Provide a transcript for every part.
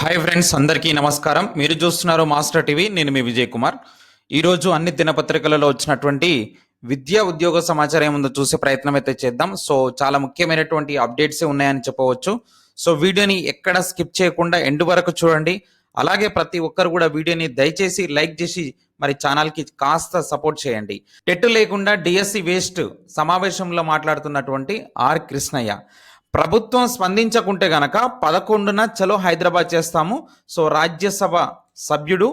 Hi friends అందరికీ నమస్కారం. మీరు చూస్తున్నారు మాస్టర్ టీవీ నేను మీ విజయ్ కుమార్. ఈరోజు అన్ని దినపత్రికలలో వచ్చినటువంటి విద్యా ఉద్యోగ సమాచారం ఏముందో చూసే ప్రయత్నం అయితే చేద్దాం. సో చాలా ముఖ్యమైనటువంటి అప్డేట్స్ ఉన్నాయని చెప్పవచ్చు. సో వీడియోని ఎక్కడ స్కిప్ చేయకుండా ఎండ్ వరకు చూడండి. అలాగే ప్రతి ఒక్కరు కూడా వీడియోని దయచేసి లైక్ చేసి మరి ఛానల్కి కాస్త సపోర్ట్ చేయండి. టెట్ లేకుండా డిఎస్సి వేస్ట్ సమావేశంలో మాట్లాడుతున్నటువంటి ఆర్ కృష్ణయ్య. ప్రభుత్వం స్పందించకుంటే గనక పదకొండున చలో హైదరాబాద్ చేస్తాము. సో రాజ్యసభ సభ్యుడు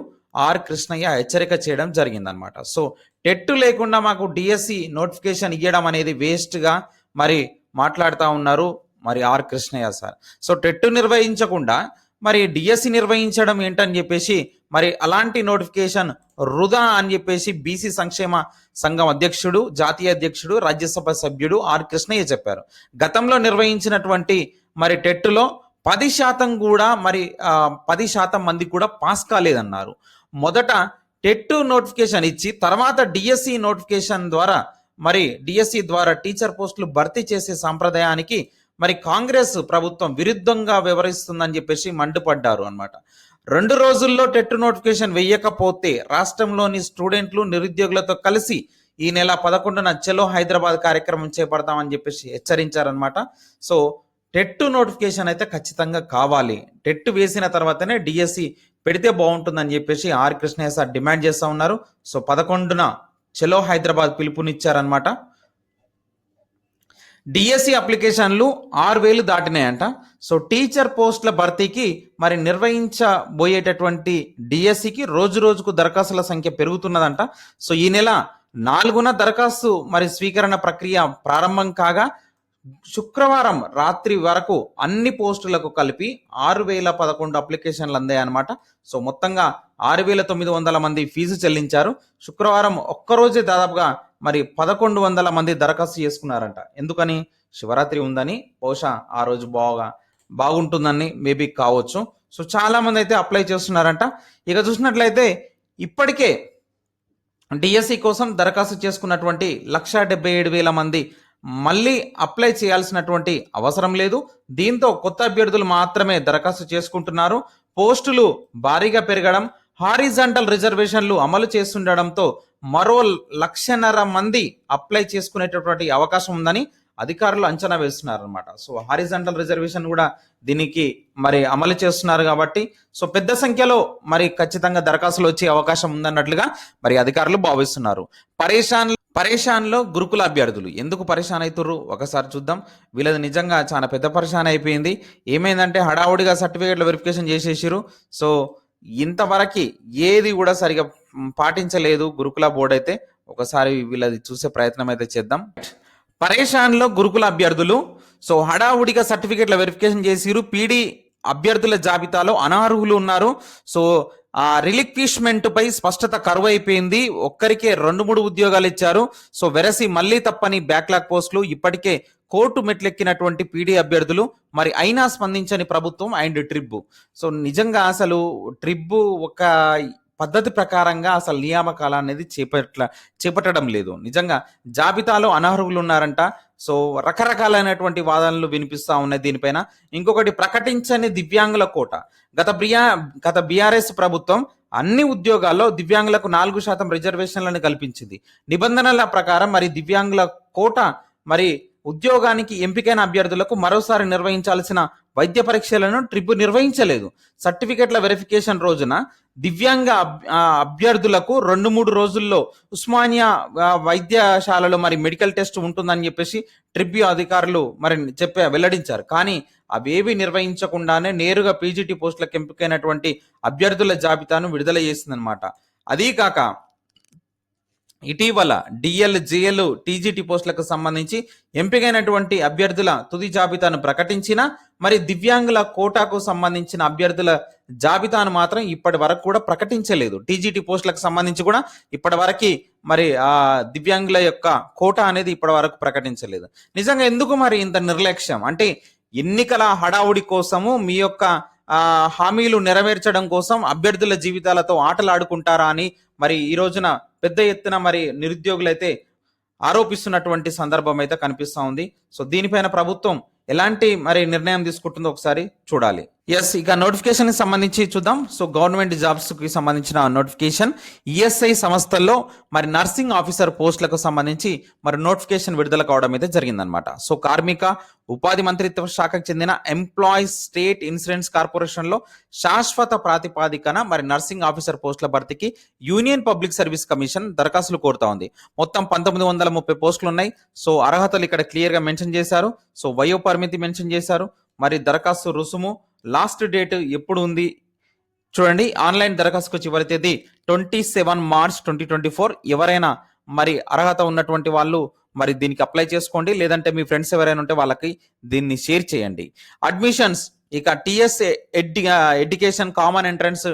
ఆర్ కృష్ణయ్య హెచ్చరిక చేయడం జరిగిందనమాట సో టెట్ లేకుండా మాకు డిఎస్సి నోటిఫికేషన్ ఇవ్వడం అనేది వేస్ట్గా మరి మాట్లాడుతూ ఉన్నారు మరి R Krishnaiah sir. So TET నిర్వహించకుండా మరి డిఎస్సి నిర్వహించడం ఏంటని చెప్పేసి మరి అలాంటి నోటిఫికేషన్ వృధా అని చెప్పేసి బీసీ సంక్షేమ సంఘం అధ్యక్షుడు జాతీయ అధ్యక్షుడు రాజ్యసభ సభ్యుడు ఆర్ కృష్ణయ్య చెప్పారు. గతంలో నిర్వహించినటువంటి మరి టెట్లో పది శాతం కూడా మరి పది శాతం మంది కూడా పాస్ కాలేదన్నారు. మొదట టెట్ నోటిఫికేషన్ ఇచ్చి తర్వాత డిఎస్సి నోటిఫికేషన్ ద్వారా మరి డిఎస్సి ద్వారా టీచర్ పోస్టులు భర్తీ చేసే సాంప్రదాయానికి మరి కాంగ్రెస్ ప్రభుత్వం విరుద్ధంగా వ్యవహరిస్తుందని చెప్పేసి మండిపడ్డారు అనమాట రెండు రోజుల్లో టెట్ నోటిఫికేషన్ వేయకపోతే రాష్ట్రంలోని స్టూడెంట్లు నిరుద్యోగులతో కలిసి ఈ నెల పదకొండున చలో హైదరాబాద్ కార్యక్రమం చేపడతామని చెప్పేసి హెచ్చరించారనమాట సో టెట్ నోటిఫికేషన్ అయితే ఖచ్చితంగా కావాలి. టెట్ వేసిన తర్వాతనే డిఎస్సి పెడితే బాగుంటుందని చెప్పేసి ఆర్ కృష్ణయ్య సార్ డిమాండ్ చేస్తూ ఉన్నారు. సో పదకొండున చలో హైదరాబాద్ పిలుపునిచ్చారనమాట డిఎస్సి అప్లికేషన్లు ఆరు వేలు దాటినాయంట. సో టీచర్ పోస్టుల భర్తీకి మరి నిర్వహించబోయేటటువంటి డిఎస్సికి రోజు రోజుకు దరఖాస్తుల సంఖ్య పెరుగుతున్నదంట. సో ఈ నెల నాలుగున దరఖాస్తు మరి స్వీకరణ ప్రక్రియ ప్రారంభం కాగా శుక్రవారం రాత్రి వరకు అన్ని పోస్టులకు కలిపి ఆరు వేల పదకొండు అప్లికేషన్లు అందాయన్నమాట. సో మొత్తంగా ఆరు వేల తొమ్మిది వందల మంది ఫీజు చెల్లించారు. శుక్రవారం ఒక్కరోజే దాదాపుగా మరి పదకొండు వందల మంది దరఖాస్తు చేసుకున్నారంట. ఎందుకని? శివరాత్రి ఉందని బహుశా ఆ రోజు బాగా బాగుంటుందని మేబీ కావచ్చు. సో చాలా మంది అయితే అప్లై చేస్తున్నారంట. ఇక చూసినట్లయితే ఇప్పటికే డిఎస్సి కోసం దరఖాస్తు చేసుకున్నటువంటి లక్ష డెబ్బై ఏడు వేల మంది మళ్ళీ అప్లై చేయాల్సినటువంటి అవసరం లేదు. దీంతో కొత్త అభ్యర్థులు మాత్రమే దరఖాస్తు చేసుకుంటున్నారు. పోస్టులు భారీగా పెరగడం హారిజాంటల్ రిజర్వేషన్లు అమలు చేస్తుండడంతో మరో లక్షన్నర మంది అప్లై చేసుకునేటటువంటి అవకాశం ఉందని అధికారులు అంచనా వేస్తున్నారు అనమాట సో హారిజంటల్ రిజర్వేషన్ కూడా దీనికి మరి అమలు చేస్తున్నారు కాబట్టి సో పెద్ద సంఖ్యలో మరి ఖచ్చితంగా దరఖాస్తులు వచ్చే అవకాశం ఉందన్నట్లుగా మరి అధికారులు భావిస్తున్నారు. పరేషాన్ పరేషాన్లో గురుకుల అభ్యర్థులు ఎందుకు పరేషాన్ అవుతుర్రు? ఒకసారి చూద్దాం. వీళ్ళది నిజంగా చాలా పెద్ద పరేషాన్ అయిపోయింది. ఏమైందంటే హడావుడిగా సర్టిఫికేట్లు వెరిఫికేషన్ చేసేసారు సో ఇంతవరకు ఏది కూడా సరిగా పాటించలేదు. గురుకుల బోర్డు అయితే ఒకసారి వీళ్ళది చూసే ప్రయత్నం అయితే చేద్దాం. పరేషాన్లో గురుకుల అభ్యర్థులు. సో హడావుడిగా సర్టిఫికేట్ల వెరిఫికేషన్ చేసిరు. పీడీ అభ్యర్థుల జాబితాలో అనర్హులు ఉన్నారు. సో ఆ రిలిక్విష్మెంట్ పై స్పష్టత కరువు అయిపోయింది ఒక్కరికే రెండు మూడు ఉద్యోగాలు ఇచ్చారు. సో వెరసి మళ్ళీ తప్పని బ్యాక్లాగ్ పోస్టులు ఇప్పటికే కోర్టు మెట్లెక్కినటువంటి పీడీ అభ్యర్థులు మరి అయినా స్పందించని ప్రభుత్వం అండ్ ట్రిబ్. సో నిజంగా అసలు ట్రిబ్ ఒక పద్ధతి ప్రకారంగా అసలు నియామకాలు అనేది చేపట్ల చేపట్టడం లేదు. నిజంగా జాబితాలో అనర్హులు ఉన్నారంట. సో రకరకాలైనటువంటి వాదనలు వినిపిస్తూ ఉన్నాయి దీనిపైన. ఇంకొకటి ప్రకటించని దివ్యాంగుల కోట. గత బ్రియా గత బీఆర్ఎస్ ప్రభుత్వం అన్ని ఉద్యోగాల్లో దివ్యాంగులకు నాలుగు శాతం రిజర్వేషన్లను కల్పించింది. నిబంధనల ప్రకారం మరి దివ్యాంగుల కోట మరి ఉద్యోగానికి ఎంపికైన అభ్యర్థులకు మరోసారి నిర్వహించాల్సిన వైద్య పరీక్షలను ట్రిప్ నిర్వహించలేదు. సర్టిఫికెట్ల వెరిఫికేషన్ రోజున దివ్యాంగ అబ్- అభ్యర్థులకు రెండు మూడు రోజుల్లో ఉస్మానియా వైద్యశాలలో మరి మెడికల్ టెస్ట్ ఉంటుందని చెప్పేసి ట్రిబ్యూ అధికారులు మరి చెప్పే వెల్లడించారు. కానీ అవేవి నిర్వహించకుండానే నేరుగా పీజీటీ పోస్టులకు ఎంపికైనటువంటి అభ్యర్థుల జాబితాను విడుదల చేసిందనమాట అదీ కాక ఇటీవల డిఎల్ జిఎల్ టీజీటీ పోస్టులకు సంబంధించి ఎంపికైనటువంటి అభ్యర్థుల తుది జాబితాను ప్రకటించిన మరి దివ్యాంగుల కోటాకు సంబంధించిన అభ్యర్థుల జాబితాను మాత్రం ఇప్పటి వరకు కూడా ప్రకటించలేదు. టీజీటీ పోస్టులకు సంబంధించి కూడా ఇప్పటి వరకు మరి ఆ దివ్యాంగుల యొక్క కోటా అనేది ఇప్పటి వరకు ప్రకటించలేదు. నిజంగా ఎందుకు మరి ఇంత నిర్లక్ష్యం? అంటే ఎన్నికల హడావుడి కోసము మీ యొక్క హామీలు నెరవేర్చడం కోసం అభ్యర్థుల జీవితాలతో ఆటలాడుకుంటారా అని మరి ఈ రోజున పెద్ద ఎత్తున మరి నిరుద్యోగులైతే ఆరోపిస్తున్నటువంటి సందర్భం అయితే కనిపిస్తూ ఉంది. సో దీనిపైన ప్రభుత్వం ఎలాంటి మరి నిర్ణయం తీసుకుంటుందో ఒకసారి చూడాలి. ఎస్ ఇక నోటిఫికేషన్ సంబంధించి చూద్దాం. సో గవర్నమెంట్ జాబ్స్కి సంబంధించిన నోటిఫికేషన్ ఈఎస్ఐ సంస్థల్లో మరి నర్సింగ్ ఆఫీసర్ పోస్టులకు సంబంధించి మరి నోటిఫికేషన్ విడుదల కావడం అయితే జరిగిందనమాట సో కార్మిక ఉపాధి మంత్రిత్వ శాఖకు చెందిన ఎంప్లాయీస్ స్టేట్ ఇన్సూరెన్స్ కార్పొరేషన్లో శాశ్వత ప్రాతిపాదికన మరి నర్సింగ్ ఆఫీసర్ పోస్టుల భర్తీకి యూనియన్ పబ్లిక్ సర్వీస్ కమిషన్ దరఖాస్తులు కోరుతా ఉంది. మొత్తం పంతొమ్మిది వందల ముప్పై పోస్టులు ఉన్నాయి. సో అర్హతలు ఇక్కడ క్లియర్గా మెన్షన్ చేశారు. సో వయో పరిమితి మెన్షన్ చేశారు. మరి దరఖాస్తు రుసుము లాస్ట్ డేట్ ఎప్పుడు ఉంది? చూడండి ఆన్లైన్ దరఖాస్తుకు చివరి తేదీ twenty seven March twenty twenty four. ఎవరైనా మరి అర్హత ఉన్నటువంటి వాళ్ళు మరి దీనికి అప్లై చేసుకోండి. లేదంటే మీ ఫ్రెండ్స్ ఎవరైనా ఉంటే వాళ్ళకి దీన్ని షేర్ చేయండి. అడ్మిషన్స్ ఇక టిఎస్ ఎడ్డి ఎడ్యుకేషన్ కామన్ ఎంట్రన్స్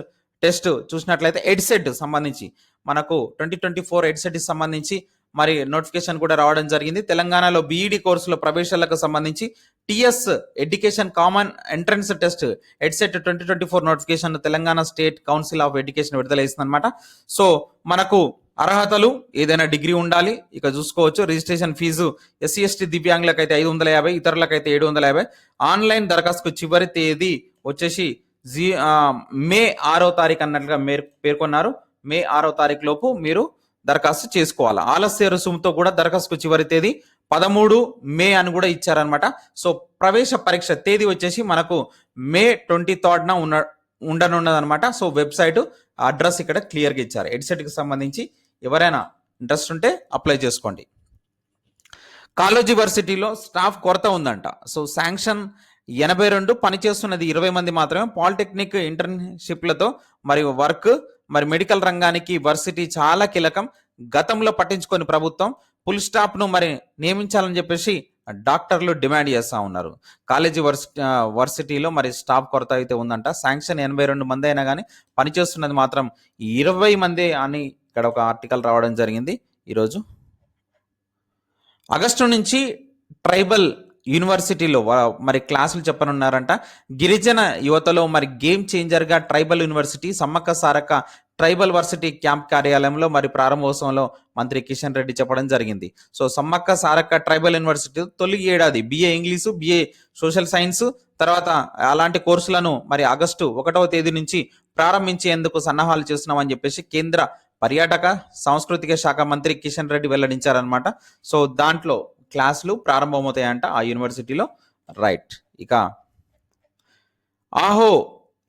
టెస్ట్ చూసినట్లయితే ఎడ్సెట్ సంబంధించి మనకు ట్వంటీ ట్వంటీ ఫోర్ ఎడ్సెట్ సంబంధించి మరి నోటిఫికేషన్ కూడా రావడం జరిగింది. తెలంగాణలో బీఈడి కోర్సులో ప్రవేశాలకు సంబంధించి TS education common entrance test EdCET twenty twenty four notification Telangana state council of education విడుదల చేస్తుంది అనమాట సో మనకు అర్హతలు ఏదైనా డిగ్రీ ఉండాలి ఇక చూసుకోవచ్చు. రిజిస్ట్రేషన్ ఫీజు ఎస్సీ ఎస్టీ దివ్యాంగులకు అయితే ఐదు వందల యాభై ఇతరులకైతే ఏడు వందల యాభై. ఆన్లైన్ దరఖాస్తుకు చివరి తేదీ వచ్చేసి జీ మే ఆరో తారీఖు అన్నట్లుగా మేర్ పేర్కొన్నారు. మే ఆరో తారీఖు లోపు మీరు దరఖాస్తు చేసుకోవాలి? ఆలస్య రుసుముతో కూడా దరఖాస్తుకు చివరి తేదీ పదమూడు మే అని కూడా ఇచ్చారనమాట సో ప్రవేశ పరీక్ష తేదీ వచ్చేసి మనకు మే ట్వంటీ థర్డ్న ఉన్న ఉండనున్నదనమాట సో వెబ్సైట్ అడ్రస్ ఇక్కడ క్లియర్గా ఇచ్చారు. ఎడ్సెట్కి సంబంధించి ఎవరైనా ఇంట్రెస్ట్ ఉంటే అప్లై చేసుకోండి. కాలేజ్ యూనివర్సిటీలో స్టాఫ్ కొరత ఉందంట. సో శాంక్షన్ ఎనభై రెండు పనిచేస్తున్నది ఇరవై మంది మాత్రమే. పాలిటెక్నిక్ ఇంటర్న్షిప్లతో మరియు వర్క్ మరి మెడికల్ రంగానికి వర్సిటీ చాలా కీలకం. గతంలో పట్టించుకొని ప్రభుత్వం ఫుల్ స్టాప్ను మరి నియమించాలని చెప్పేసి డాక్టర్లు డిమాండ్ చేస్తూ ఉన్నారు. కాలేజీ వర్సి వర్సిటీలో మరి స్టాఫ్ కొరత అయితే ఉందంట. శాంక్షన్ ఎనభై రెండు మంది అయినా కానీ పనిచేస్తున్నది మాత్రం ఇరవై మంది అని ఇక్కడ ఒక ఆర్టికల్ రావడం జరిగింది ఈరోజు. ఆగస్టు నుంచి ట్రైబల్ యూనివర్సిటీలో మరి క్లాసులు చెప్పనున్నారంట. గిరిజన యువతలో మరి game చేంజర్గా tribal university Sammakka Sarakka tribal varsity camp కార్యాలయంలో మరి ప్రారంభోత్సవంలో మంత్రి కిషన్ రెడ్డి చెప్పడం జరిగింది. So Sammakka Sarakka tribal university తొలి ఏడాది BA English BA social science తర్వాత అలాంటి కోర్సులను మరి ఆగస్టు ఒకటవ తేదీ నుంచి ప్రారంభించేందుకు సన్నాహాలు చేస్తున్నామని చెప్పేసి కేంద్ర పర్యాటక సాంస్కృతిక శాఖ మంత్రి కిషన్ రెడ్డి వెల్లడించారనమాట సో దాంట్లో క్లాసులు ప్రారంభమవుతాయంట ఆ యూనివర్సిటీలో. రైట్. ఇక ఆహో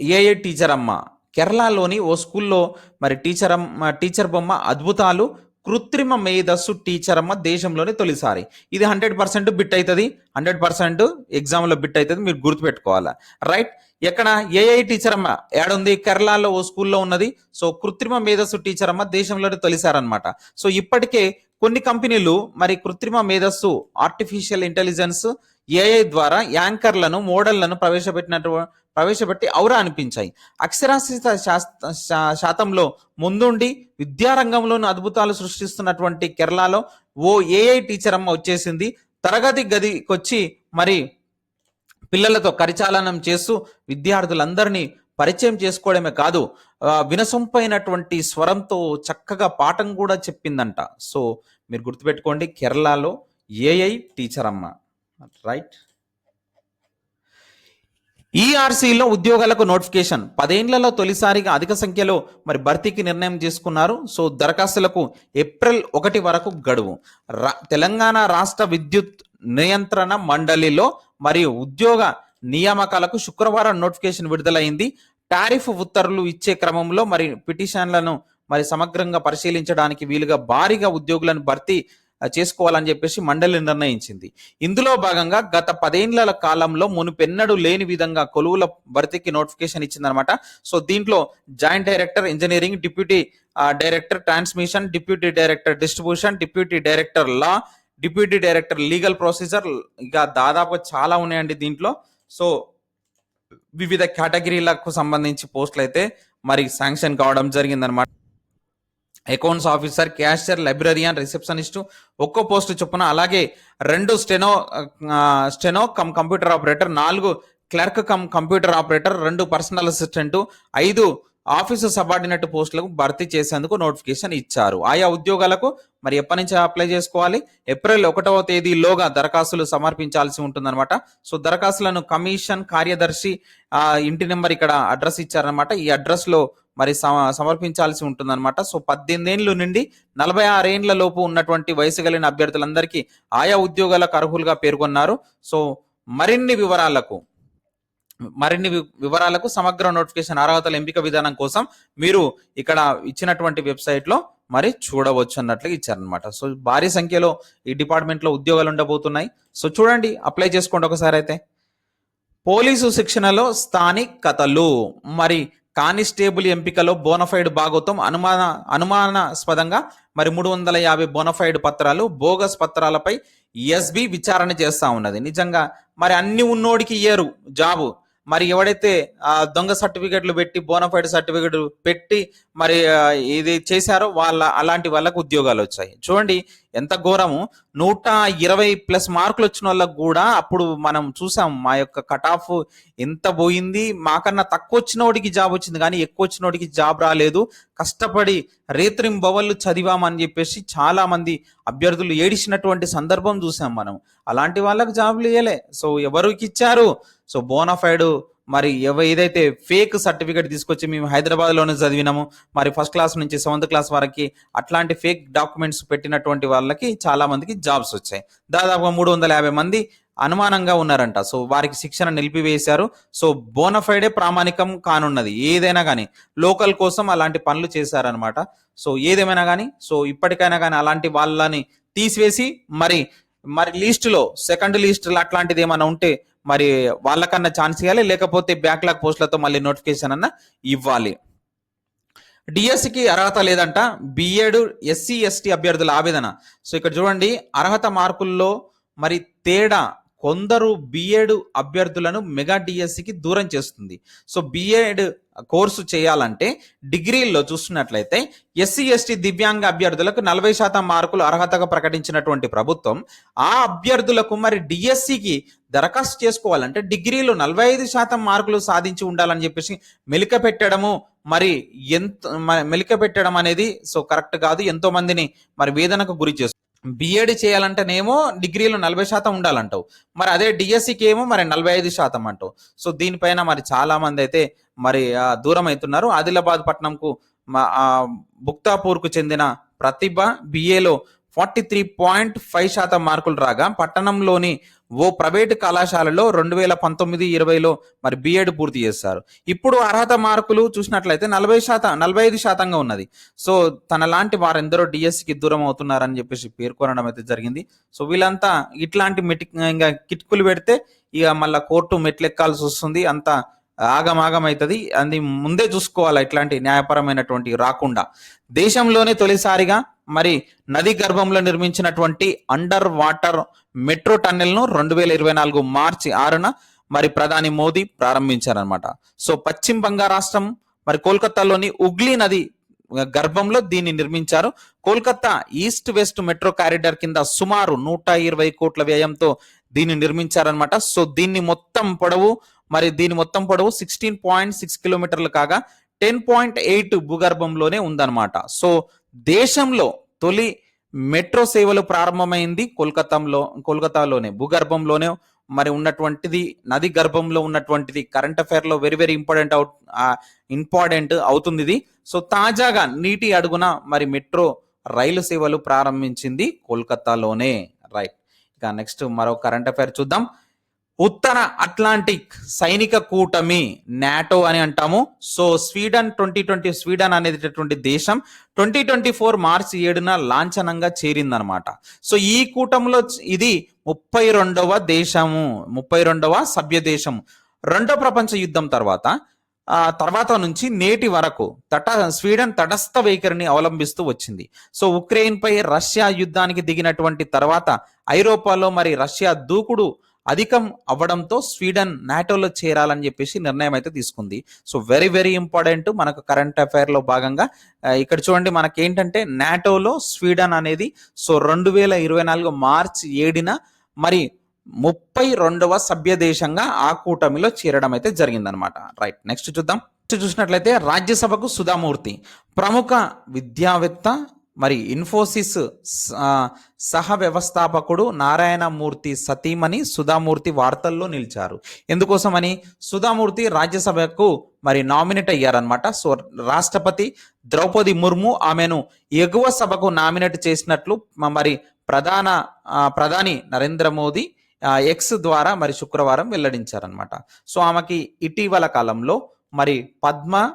ఏఏ టీచర్ అమ్మ కేరళలోని ఓ స్కూల్లో మరి టీచర్ అమ్మ టీచర్ బొమ్మ అద్భుతాలు కృత్రిమ మేధస్సు టీచర్ అమ్మ దేశంలోనే తొలిసారి. ఇది హండ్రెడ్ పర్సెంట్ బిట్ అవుతుంది హండ్రెడ్ పర్సెంట్ ఎగ్జామ్లో బిట్ అవుతుంది మీరు గుర్తుపెట్టుకోవాలా. రైట్. ఎక్కడ ఏఐ టీచర్ అమ్మ ఏడుంది కేరళలో ఓ స్కూల్లో ఉన్నది. సో కృత్రిమ మేధస్సు టీచర్ అమ్మ దేశంలోనే తొలిసారనమాట సో ఇప్పటికే కొన్ని కంపెనీలు మరి కృత్రిమ మేధస్సు ఆర్టిఫిషియల్ ఇంటెలిజెన్స్ ఏఐ ద్వారా యాంకర్లను మోడళ్ళను ప్రవేశపెట్టినట్టు ప్రవేశపెట్టి ఔరా అనిపించాయి. అక్షరాస్యత శా- శాతంలో ముందుండి విద్యారంగంలోని అద్భుతాలు సృష్టిస్తున్నటువంటి కేరళలో ఓ ఏఐ టీచర్ అమ్మ వచ్చేసింది. తరగతి గదికొచ్చి మరి పిల్లలతో కరిచాలనం చేస్తూ విద్యార్థులందరినీ పరిచయం చేసుకోవడమే కాదు వినసొంపైనటువంటి స్వరంతో చక్కగా పాఠం కూడా చెప్పిందంట. సో మీరు గుర్తుపెట్టుకోండి కేరళలో ఏఐ టీచర్ అమ్మ. రైట్ ఈఆర్సీలో ఉద్యోగాలకు నోటిఫికేషన్. పదేండ్లలో తొలిసారిగా అధిక సంఖ్యలో మరి భర్తీకి నిర్ణయం చేసుకున్నారు. సో దరఖాస్తులకు ఏప్రిల్ ఒకటి వరకు గడువు. రా- తెలంగాణ రాష్ట్ర విద్యుత్ నియంత్రణ మండలిలో మరియు ఉద్యోగ నియామకాలకు శుక్రవారం నోటిఫికేషన్ విడుదలైంది. టారిఫ్ ఉత్తర్వులు ఇచ్చే క్రమంలో మరి పిటిషన్లను మరి సమగ్రంగా పరిశీలించడానికి వీలుగా భారీగా ఉద్యోగులను భర్తీ చేసుకోవాలని చెప్పేసి మండలి నిర్ణయించింది. ఇందులో భాగంగా గత పదేళ్ళ కాలంలో మునుపెన్నడూ లేని విధంగా కొలువుల భర్తీకి నోటిఫికేషన్ ఇచ్చిందనమాట. సో దీంట్లో joint director engineering deputy director transmission deputy director distribution deputy director law deputy director legal procedure ఇక దాదాపు చాలా ఉన్నాయండి దీంట్లో. సో వివిధ కేటగిరీలకు సంబంధించి పోస్టులు అయితే మరి శాంక్షన్ కావడం జరిగిందనమాట accounts officer cashier librarian receptionist ఒక్కో పోస్ట్ చొప్పున అలాగే రెండు steno steno cum computer operator నాలుగు క్లర్క్ కమ్ కంప్యూటర్ ఆపరేటర్ రెండు పర్సనల్ అసిస్టెంట్ ఐదు ఆఫీసు సబార్డినేట్ పోస్టులకు భర్తీ చేసేందుకు నోటిఫికేషన్ ఇచ్చారు. ఆయా ఉద్యోగాలకు మరి ఎప్పటి నుంచి అప్లై చేసుకోవాలి? ఏప్రిల్ ఒకటవ తేదీలోగా దరఖాస్తులు సమర్పించాల్సి ఉంటుందన్నమాట. సో దరఖాస్తులను కమిషన్ కార్యదర్శి ఆ, ఇంటి నెంబర్ ఇక్కడ అడ్రస్ ఇచ్చారనమాట ఈ అడ్రస్లో మరి సమ- సమర్పించాల్సి ఉంటుందన్నమాట. సో పద్దెనిమిది నుండి నలభై ఆరేండ్ల లోపు ఉన్నటువంటి వయసు కలిగిన అభ్యర్థులందరికీ ఆయా ఉద్యోగాలకు అర్హులుగా పేర్కొన్నారు. సో మరిన్ని వివరాలకు మరిన్ని వి- వివరాలకు సమగ్ర నోటిఫికేషన్ అర్హతల ఎంపిక విధానం కోసం మీరు ఇక్కడ ఇచ్చినటువంటి వెబ్సైట్లో మరి చూడవచ్చు అన్నట్లుగా ఇచ్చారనమాట సో భారీ సంఖ్యలో ఈ డిపార్ట్మెంట్లో ఉద్యోగాలు ఉండబోతున్నాయి. సో చూడండి అప్లై చేసుకోండి ఒకసారి అయితే. పోలీసు శిక్షణలో స్థానికతలు మరి కానిస్టేబుల్ ఎంపికలో బోనఫైడ్ భాగోతం అనుమాన అనుమానాస్పదంగా మరి మూడు వందల యాభై బోనఫైడ్ పత్రాలు బోగస్ పత్రాలపై ఎస్బి విచారణ చేస్తా ఉన్నది. నిజంగా మరి అన్ని ఉన్నోడికి ఇయ్యరు జాబు. మరి ఎవడైతే ఆ దొంగ సర్టిఫికెట్లు పెట్టి బోనఫైడ్ సర్టిఫికెట్ పెట్టి మరి ఇది చేశారో వాళ్ళ అలాంటి వాళ్ళకు ఉద్యోగాలు వచ్చాయి. చూడండి ఎంత ఘోరము? నూట ఇరవై ప్లస్ మార్కులు వచ్చిన వాళ్ళకు కూడా అప్పుడు మనం చూసాం మా యొక్క కట్ ఆఫ్ ఎంత పోయింది? మాకన్నా తక్కువ వచ్చినోడికి జాబ్ వచ్చింది కానీ ఎక్కువ వచ్చినోడికి జాబ్ రాలేదు. కష్టపడి రేత్రింబవళ్ళు చదివామని చెప్పేసి చాలా మంది అభ్యర్థులు ఏడిచినటువంటి సందర్భం చూసాం మనం. అలాంటి వాళ్ళకి జాబ్లు ఇవ్వలే సో ఎవరికి ఇచ్చారు? సో బోనఫైడ్ మరి ఎవ ఏదైతే ఫేక్ సర్టిఫికేట్ తీసుకొచ్చి మేము హైదరాబాద్లోనే చదివినాము మరి ఫస్ట్ క్లాస్ నుంచి సెవెంత్ క్లాస్ వరకు అట్లాంటి ఫేక్ డాక్యుమెంట్స్ పెట్టినటువంటి వాళ్ళకి చాలా మందికి జాబ్స్ వచ్చాయి. దాదాపుగా మూడు వందల యాభై మంది అనుమానంగా ఉన్నారంట. సో వారికి శిక్షణ నిలిపివేశారు. సో బోనఫైడే ప్రామాణికం కానున్నది. ఏదైనా కానీ లోకల్ కోసం అలాంటి పనులు చేశారనమాట సో ఏదేమైనా కానీ సో ఇప్పటికైనా కానీ అలాంటి వాళ్ళని తీసివేసి మరి మరి లిస్టులో సెకండ్ లిస్టులో అట్లాంటిది ఏమైనా ఉంటే మరి వాళ్ళకన్నా ఛాన్స్ ఇవ్వాలి లేకపోతే బ్యాక్లాగ్ పోస్టులతో మళ్ళీ నోటిఫికేషన్ అన్న ఇవ్వాలి. డిఎస్సికి అర్హత లేదంట. బిఎడ్ ఎస్సీ ఎస్టీ అభ్యర్థుల ఆవేదన. సో ఇక్కడ చూడండి అర్హత మార్కుల్లో మరి తేడా కొందరు బిఎడ్ అభ్యర్థులను మెగా డిఎస్సికి దూరం చేస్తుంది. సో బిఎడ్ కోర్సు చేయాలంటే డిగ్రీల్లో చూస్తున్నట్లయితే ఎస్సీ ఎస్టీ దివ్యాంగ అభ్యర్థులకు నలభై శాతం మార్కులు అర్హతగా ప్రకటించినటువంటి ప్రభుత్వం ఆ అభ్యర్థులకు మరి డిఎస్సికి దరఖాస్తు చేసుకోవాలంటే డిగ్రీలో నలభై ఐదు శాతం మార్కులు సాధించి ఉండాలని చెప్పేసి మెలిక పెట్టడము మరి ఎంత మెలిక పెట్టడం అనేది సో కరెక్ట్ కాదు. ఎంతో మందిని మరి వేదనకు గురి చేస్తుంది. బిఎడ్ చేయాలంటేనేమో డిగ్రీలో నలభై శాతం ఉండాలంటావు. మరి అదే డిఎస్సికి ఏమో మరి నలభై ఐదు శాతం అంటావు. సో దీనిపైన మరి చాలా మంది అయితే మరి దూరం అవుతున్నారు ఆదిలాబాద్ పట్టణంకు మా- బుక్తాపూర్కు చెందిన ప్రతిభ బిఏలో ఫార్టీ త్రీ పాయింట్ ఫైవ్ శాతం మార్కులు రాగా పట్టణంలోని ఓ ప్రైవేటు కళాశాలలో రెండు వేల పంతొమ్మిది ఇరవైలో మరి బీఎడ్ పూర్తి చేస్తారు ఇప్పుడు అర్హత మార్కులు చూసినట్లయితే నలభై శాతం నలభై ఐదు శాతంగా ఉన్నది. సో తన లాంటి వారెందరో డిఎస్సికి దూరం అవుతున్నారని చెప్పేసి పేర్కొనడం అయితే జరిగింది. సో వీళ్ళంతా ఇట్లాంటి మెటి ఇంకా కిట్కులు పెడితే ఇక మళ్ళీ కోర్టు మెట్లెక్కాల్సి వస్తుంది. అంతా ఆగమాగం అవుతుంది అది ముందే చూసుకోవాలి ఇట్లాంటి న్యాయపరమైనటువంటి రాకుండా. దేశంలోనే తొలిసారిగా మరి నది గర్భంలో నిర్మించినటువంటి అండర్ వాటర్ మెట్రో టన్నెల్ను రెండు వేల ఇరవై నాలుగు మార్చి ఆరున మరి ప్రధాని మోదీ ప్రారంభించారనమాట సో పశ్చిమ బంగా రాష్ట్రం మరి కోల్కతాలోని ఉగ్లీ నది గర్భంలో దీన్ని నిర్మించారు. Kolkata east west metro corridor కింద సుమారు నూట ఇరవై కోట్ల వ్యయంతో దీన్ని నిర్మించారనమాట సో దీన్ని మొత్తం పొడవు మరి దీని మొత్తం పొడవు సిక్స్టీన్ పాయింట్ సిక్స్ కిలోమీటర్లు కాగా టెన్ పాయింట్ ఎయిట్ భూగర్భంలోనే ఉందన్నమాట. సో దేశంలో తొలి మెట్రో సేవలు ప్రారంభమైంది కోల్కతాలో కోల్కతాలోనే భూగర్భంలోనే. మరి ఉన్నటువంటిది నది గర్భంలో ఉన్నటువంటిది current అఫైర్లో very very important out important అవుతుంది ఇది. సో తాజాగా నీటి అడుగున మరి మెట్రో రైలు సేవలు ప్రారంభించింది కోల్కతాలోనే. రైట్ ఇక నెక్స్ట్ మరో కరెంట్ అఫైర్ చూద్దాం. ఉత్తర అట్లాంటిక్ సైనిక కూటమి నాటో అని అంటాము. So Sweden twenty twenty Sweden అనేటటువంటి దేశం ట్వంటీ ట్వంటీ ఫోర్ మార్చి ఏడున లాంఛనంగా చేరిందనమాట. సో ఈ కూటమిలో ఇది ముప్పై రెండవ దేశము ముప్పై రెండవ సభ్య దేశము. రెండో ప్రపంచ యుద్ధం తర్వాత ఆ తర్వాత నుంచి నేటి వరకు తట స్వీడన్ తటస్థ వైఖరిని అవలంబిస్తూ వచ్చింది. సో ఉక్రెయిన్ పై రష్యా యుద్ధానికి దిగినటువంటి తర్వాత ఐరోపాలో మరి రష్యా దూకుడు అధికం అవ్వడంతో స్వీడన్ నాటోలో చేరాలని చెప్పేసి నిర్ణయం అయితే తీసుకుంది. సో వెరీ వెరీ ఇంపార్టెంట్ మనకు కరెంట్ అఫైర్లో భాగంగా. ఇక్కడ చూడండి మనకి ఏంటంటే నాటోలో స్వీడన్ అనేది సో రెండు వేల ఇరవై నాలుగు మార్చ్ ఏడున మరి ముప్పై రెండవ సభ్య దేశంగా ఆ కూటమిలో చేరడం అయితే జరిగిందనమాట రైట్ నెక్స్ట్ చూద్దాం. చూసినట్లయితే రాజ్యసభకు సుధామూర్తి ప్రముఖ విద్యావేత్త మరి ఇన్ఫోసిస్ సహ వ్యవస్థాపకుడు నారాయణమూర్తి సతీమణి సుధామూర్తి వార్తల్లో నిలిచారు. ఎందుకోసమని? సుధామూర్తి రాజ్యసభకు మరి నామినేట్ అయ్యారనమాట సో రాష్ట్రపతి ద్రౌపది ముర్ము ఆమెను ఎగువ సభకు నామినేట్ చేసినట్లు మరి ప్రధాన ప్రధాని నరేంద్ర మోదీ ఎక్స్ ద్వారా మరి శుక్రవారం వెల్లడించారనమాట సో ఆమెకి ఇటీవల కాలంలో మరి పద్మ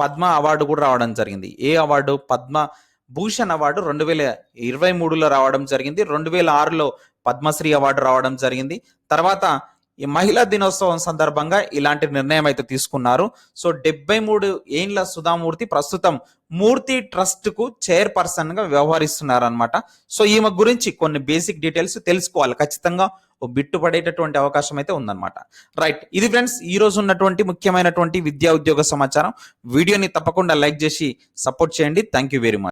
పద్మ అవార్డు కూడా రావడం జరిగింది. ఏ అవార్డు? పద్మ భూషణ్ అవార్డు రెండు వేల ఇరవై మూడులో రావడం జరిగింది. రెండు వేల ఆరులో పద్మశ్రీ అవార్డు రావడం జరిగింది. తర్వాత ఈ మహిళా దినోత్సవం సందర్భంగా ఇలాంటి నిర్ణయం అయితే తీసుకున్నారు. సో డెబ్బై మూడు ఏండ్ల సుధామూర్తి ప్రస్తుతం మూర్తి ట్రస్ట్కు చైర్పర్సన్గా వ్యవహరిస్తున్నారు అనమాట సో ఈమె గురించి కొన్ని బేసిక్ డీటెయిల్స్ తెలుసుకోవాలి. ఖచ్చితంగా ఓ అవకాశం అయితే ఉందన్నమాట. రైట్. ఇది ఫ్రెండ్స్ ఈ రోజు ఉన్నటువంటి ముఖ్యమైనటువంటి విద్యా ఉద్యోగ సమాచారం. వీడియోని తప్పకుండా లైక్ చేసి సపోర్ట్ చేయండి. Thank you very much.